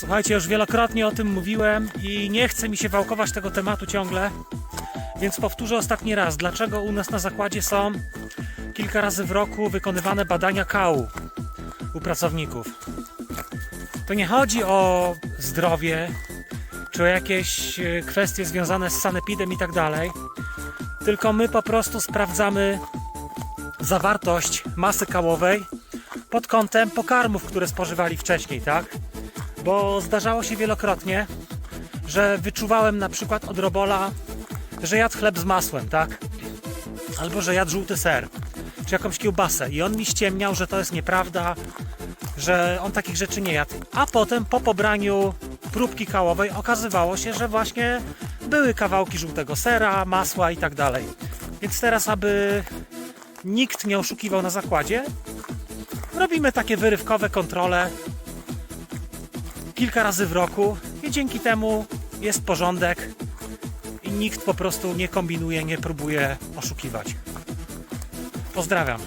Słuchajcie, już wielokrotnie o tym mówiłem i nie chce mi się wałkować tego tematu ciągle, więc powtórzę ostatni raz, dlaczego u nas na zakładzie są kilka razy w roku wykonywane badania kału u pracowników. To nie chodzi o zdrowie, czy o jakieś e, kwestie związane z sanepidem i tak dalej, tylko my po prostu sprawdzamy zawartość masy kałowej pod kątem pokarmów, które spożywali wcześniej, tak? Bo zdarzało się wielokrotnie, że wyczuwałem na przykład od robola, że jadł chleb z masłem, tak? Albo że jadł żółty ser, czy jakąś kiełbasę i on mi ściemniał, że to jest nieprawda, że on takich rzeczy nie jadł. A potem po pobraniu próbki kałowej okazywało się, że właśnie były kawałki żółtego sera, masła i tak dalej. Więc teraz, aby nikt nie oszukiwał na zakładzie, robimy takie wyrywkowe kontrole kilka razy w roku i dzięki temu jest porządek i nikt po prostu nie kombinuje, nie próbuje oszukiwać. Pozdrawiam.